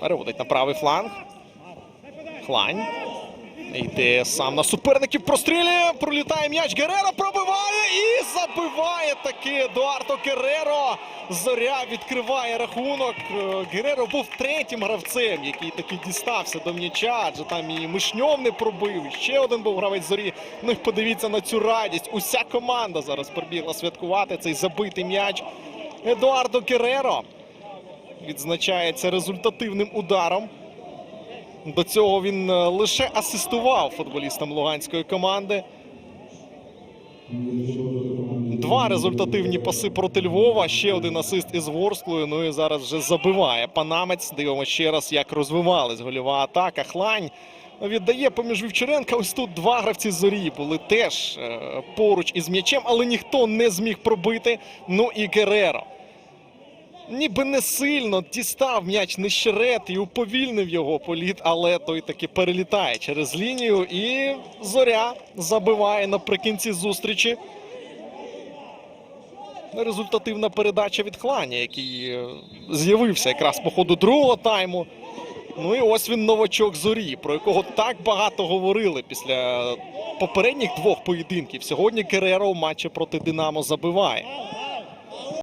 Переводить на правий фланг. Хлань. Йде сам на суперників прострілює. Пролітає м'яч. Гереро пробиває і забиває таки Едуардо Гереро. Зоря відкриває рахунок. Е, Гереро був третім гравцем, який таки дістався до м'яча, адже там і Мишньов не пробив. Ще один був гравець зорі. Ну і подивіться на цю радість. Уся команда зараз прибігла святкувати цей забитий м'яч. Едуардо Гереро відзначається результативним ударом. До цього він е, лише асистував футболістам луганської команди. Два результативні паси проти Львова. Ще один асист із Ворсклою. Ну і зараз вже забиває панамець. Дивимося ще раз, як розвивалась гольова атака. Хлань віддає поміж Вівчаренка. Ось тут два гравці зорі були теж е, поруч із м'ячем, але ніхто не зміг пробити. Ну і Гереро. Ніби не сильно дістав м'яч нещерет і уповільнив його політ, але той таки перелітає через лінію. І зоря забиває наприкінці зустрічі. Результативна передача від Хланя, який е, з'явився якраз по ходу другого тайму. Ну і ось він новачок зорі, про якого так багато говорили після попередніх двох поєдинків. Сьогодні Кереро в матчі проти Динамо забиває.